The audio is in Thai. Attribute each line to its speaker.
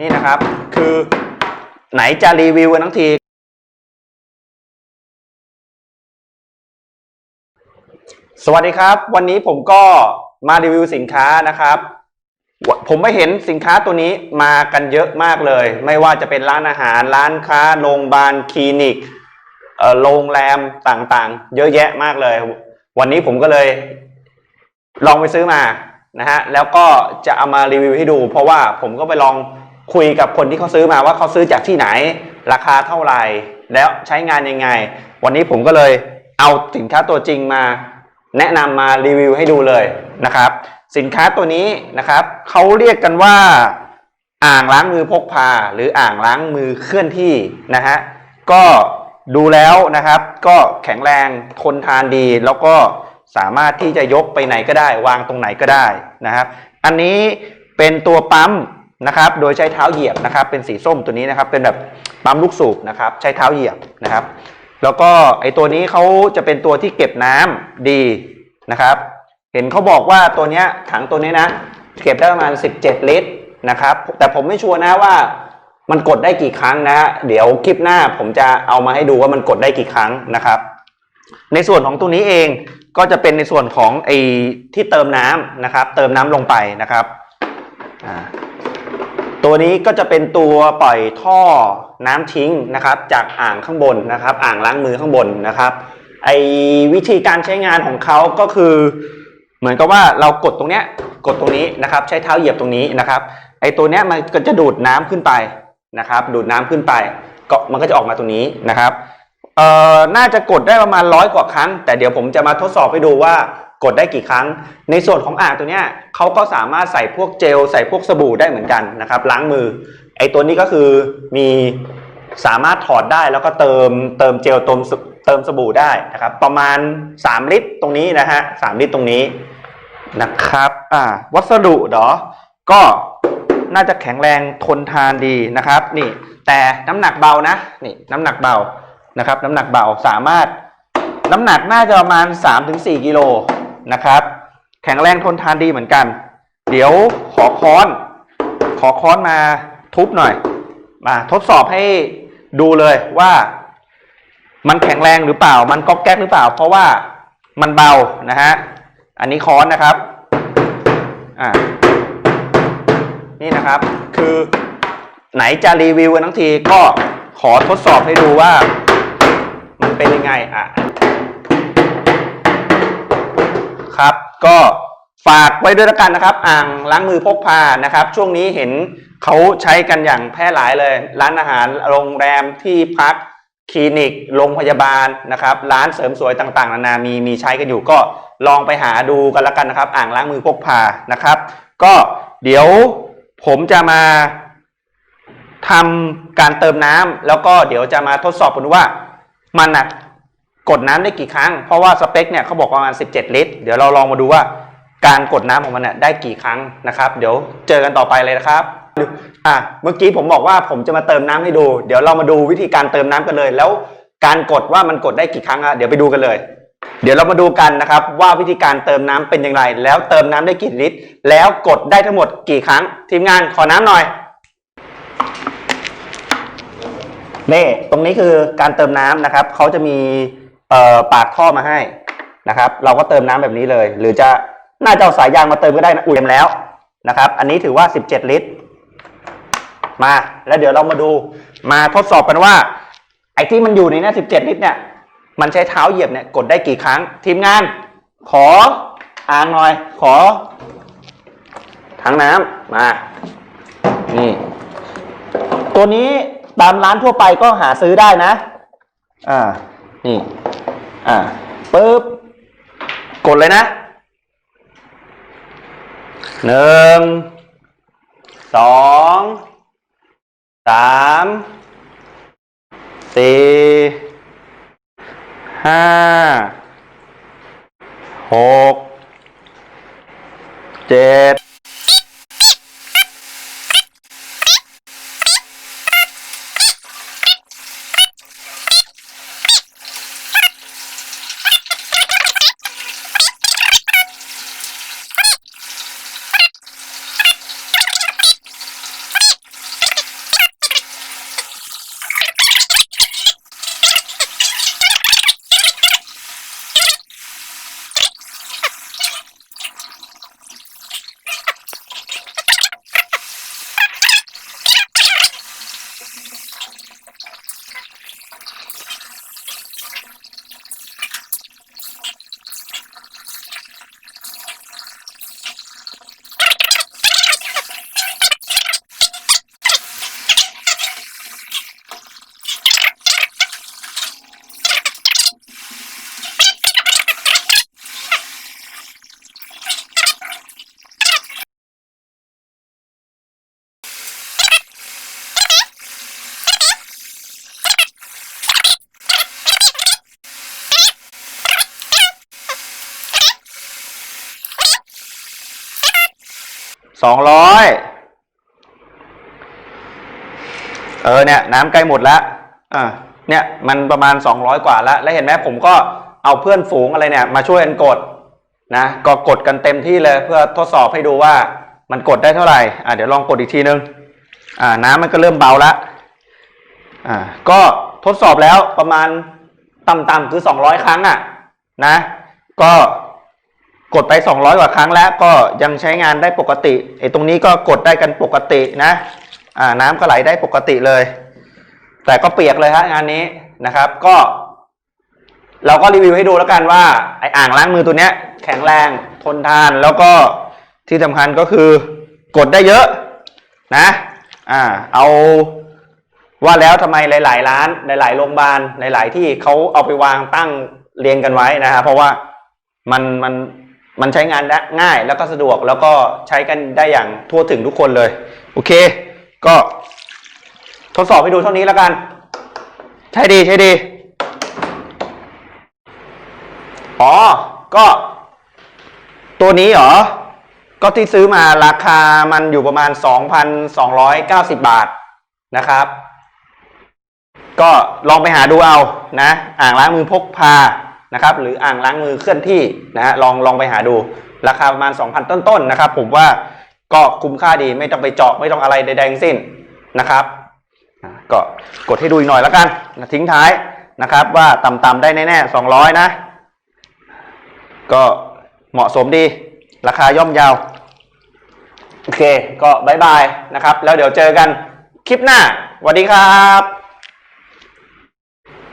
Speaker 1: นี่นะครับ คือไหนจะรีวิวกันทั้งที สวัสดีครับ วันนี้ผมก็มารีวิวสินค้านะครับ ผมไม่เห็นสินค้าตัวนี้มากันเยอะมากเลย ไม่ว่าจะเป็นร้านอาหาร ร้านค้า โรงพยาบาล คลินิกโรงแรมต่างๆ เยอะแยะมากเลย วันนี้ผมก็เลยลองไปซื้อมานะฮะแล้วก็จะเอามารีวิวให้ดู เพราะว่าผมก็ไปลอง คุยกับคนที่เขาซื้อมาว่าเขาซื้อจากที่ไหน ราคาเท่าไหร่ แล้วใช้งานยังไง วันนี้ผมก็เลยเอาสินค้าตัวจริงมา แนะนำมารีวิวให้ดูเลยนะครับ สินค้าตัวนี้นะครับเขาเรียกกันว่า อ่างล้างมือพกพา หรืออ่างล้างมือเคลื่อนที่นะฮะก็ดูแล้วนะครับ ก็แข็งแรงทนทานดี แล้วก็สามารถที่จะยกไปไหนก็ได้ วางตรงไหนก็ได้นะครับ อันนี้เป็นตัวปั๊ม นะครับ โดยใช้เท้าเหยียบนะครับ เป็นสีส้มตัวนี้นะครับ เป็นแบบปั๊มลูกสูบนะครับ ใช้เท้าเหยียบนะครับ แล้วก็ไอตัวนี้เขาจะเป็นตัวที่เก็บน้ำดีนะครับ เห็นเขาบอกว่าตัวเนี้ยถังตัวนี้นะ เก็บได้ประมาณ 17 ลิตรนะครับ แต่ผมไม่ชัวร์นะว่ามันกดได้กี่ครั้งนะ เดี๋ยวคลิปหน้าผมจะเอามาให้ดูว่ามันกดได้กี่ครั้งนะครับ ในส่วนของตัวนี้เองก็จะเป็นในส่วนของไอ้ที่เติมน้ำนะครับ เติมน้ำลงไปนะครับอ่า ตัวนี้ก็จะเป็นตัวปล่อยท่อน้ำทิ้งนะครับ จากอ่างข้างบนนะครับ อ่างล้างมือข้างบนนะครับไอวิธีการใช้งานของเขาก็คือ เหมือนกับว่าเรากดตรงเนี้ยกดตรงนี้นะครับ ใช้เท้าเหยียบตรงนี้นะครับไอตัวเนี้ยมันก็จะดูดน้ำขึ้นไปนะครับ ดูดน้ำขึ้นไปก็มันก็จะออกมาตรงนี้นะครับเอ่อน่าจะกดได้ประมาณร้อยกว่าครั้ง แต่เดี๋ยวผมจะมาทดสอบให้ดูว่า กดได้กี่ครั้ง ในส่วนของอ่างตัวเนี้ยเขาก็สามารถใส่พวกเจลใส่พวกสบู่ได้เหมือนกันนะครับล้างมือไอ้ตัวนี้ก็คือมีสามารถถอดได้แล้วก็เติมเติมเจลเติมเติมสบู่ได้นะครับ ประมาณ 3 ลิตรตรงนี้นะฮะสามลิตรตรงนี้นะครับอ่าวัสดุเหรอก็น่าจะแข็งแรงทนทานดีนะครับนี่แต่น้ำหนักเบานะนี่น้ำหนักเบานะครับ น้ำหนักเบาสามารถน้ำหนักน่าจะประมาณ 3-4กิโล นะครับ แข็งแรงทนทานดีเหมือนกัน เดี๋ยวขอค้อน ขอค้อนมาทุบหน่อย มาทดสอบให้ดูเลยว่า มันแข็งแรงหรือเปล่า มันก๊อกแก๊กหรือเปล่า เพราะว่ามันเบานะฮะอันนี้ค้อนนะครับอ่านี่นะครับ คือไหนจะรีวิวกันทั้งทีก็ขอทดสอบให้ดูว่า มันเป็นยังไงอะ ครับ ก็ฝากไว้ด้วยละกันนะครับ อ่างล้างมือพกพานะครับ ช่วงนี้เห็นเขาใช้กันอย่างแพร่หลายเลย ร้านอาหารโรงแรมที่พักคลินิกโรงพยาบาลนะครับ ร้านเสริมสวยต่างๆ นานามีมีใช้กันอยู่ก็ลองไปหาดูกันละกันนะครับ อ่างล้างมือพกพานะครับ ก็เดี๋ยวผมจะมาทำการเติมน้ำแล้วก็เดี๋ยวจะมาทดสอบกันดูว่ามันนะ กดน้ำได้กี่ครั้ง เพราะว่าสเปคเนี่ยเขาบอกประมาณ 17 ลิตร เดี๋ยวเราลองมาดูว่าการกดน้ำของมันเนี่ยได้กี่ครั้งนะครับ เดี๋ยวเจอกันต่อไปเลยนะครับอะเมื่อกี้ผมบอกว่าผมจะมาเติมน้ำให้ดู เดี๋ยวเรามาดูวิธีการเติมน้ำกันเลย แล้วการกดว่ามันกดได้กี่ครั้งอะเดี๋ยวไปดูกันเลย เดี๋ยวเรามาดูกันนะครับว่าวิธีการเติมน้ำเป็นอย่างไร แล้วเติมน้ำได้กี่ลิตร แล้วกดได้ทั้งหมดกี่ครั้ง ทีมงานขอน้ำหน่อยนี่ตรงนี้คือการเติมน้ำนะครับเขาจะมี ปากท่อมาให้นะครับ เราก็เติมน้ำแบบนี้เลย หรือจะน่าจะเอาสายยางมาเติมก็ได้นะอุ่นแล้วนะครับ อันนี้ถือว่า 17 ลิตร มาแล้วเดี๋ยวเรามาดูมาทดสอบกันว่า ไอ้ที่มันอยู่ในนี้17 ลิตรเนี่ย มันใช้เท้าเหยียบเนี่ยกดได้กี่ครั้ง ทีมงาน ขออ่างหน่อย ขอถังน้ำมานี่ตัวนี้ตามร้านทั่วไปก็หาซื้อได้นะ อ่า นี่ อ่าปึ๊บ กดเลยนะหนึ่งสองสามสี่ห้าหกเจ็ด สองร้อยเออเนี่ยน้ำใกล้หมดแล้วอ่าเนี่ยมันประมาณสองร้อยกว่าแล้ว แล้วเห็นไหมผมก็เอาเพื่อนฝูงอะไรเนี่ย มาช่วยกันกดนะก็กดกันเต็มที่เลยเพื่อทดสอบให้ดูว่ามันกดได้เท่าไหร่อ่าเดี๋ยวลองกดอีกทีนึงอ่าน้ำมันก็เริ่มเบาแล้วอ่าก็ทดสอบแล้วประมาณต่ำๆคือสองร้อยครั้งอะนะ ก็ กดไป 200 กว่าครั้งแล้วก็ยังใช้งานได้ปกติไอ้ตรงนี้ก็กดได้กันปกตินะอ่าน้ำก็ไหลได้ปกติเลย แต่ก็เปียกเลยฮะงานนี้นะครับ ก็ เราก็รีวิวให้ดูแล้วกันว่าไอ้อ่างล้างมือตัวเนี้ย แข็งแรงทนทานแล้วก็ที่สำคัญก็คือกดได้เยอะนะอ่าเอาว่าแล้วทำไมหลาย ๆ ร้าน หลาย ๆ โรงพยาบาล หลาย ๆ ที่เขาเอาไปวางตั้งเรียงกันไว้นะฮะเพราะว่ามันมัน มันใช้งานได้ง่ายแล้วก็สะดวกแล้วก็ใช้กันได้อย่างทั่วถึงทุกคนเลย โอเค ก็ทดสอบให้ดูเท่านี้แล้วกัน ใช่ดีใช่ดี อ๋อ ก็ ตัวนี้เหรอ ก็ที่ซื้อมาราคามันอยู่ประมาณ 2,290 บาทนะครับ ก็ลองไปหาดูเอานะ อ่างล้างมือพกพา นะครับหรืออ่างล้างมือเคลื่อนที่นะฮะลองลองไปหาดู ราคาประมาณ 2,000 ต้นๆนะครับ ผมว่าก็คุ้มค่าดีไม่ต้องไปเจาะไม่ต้องอะไรใดๆทั้งสิ้นนะครับก็กดให้ดูอีกหน่อยแล้วกัน ทิ้งท้ายนะครับ ว่าต่ำๆได้แน่ๆ200 นะ ก็เหมาะสมดี ราคาย่อมเยาวโอเค ก็บายบายนะครับ แล้วเดี๋ยวเจอกันคลิปหน้าสวัสดีครับ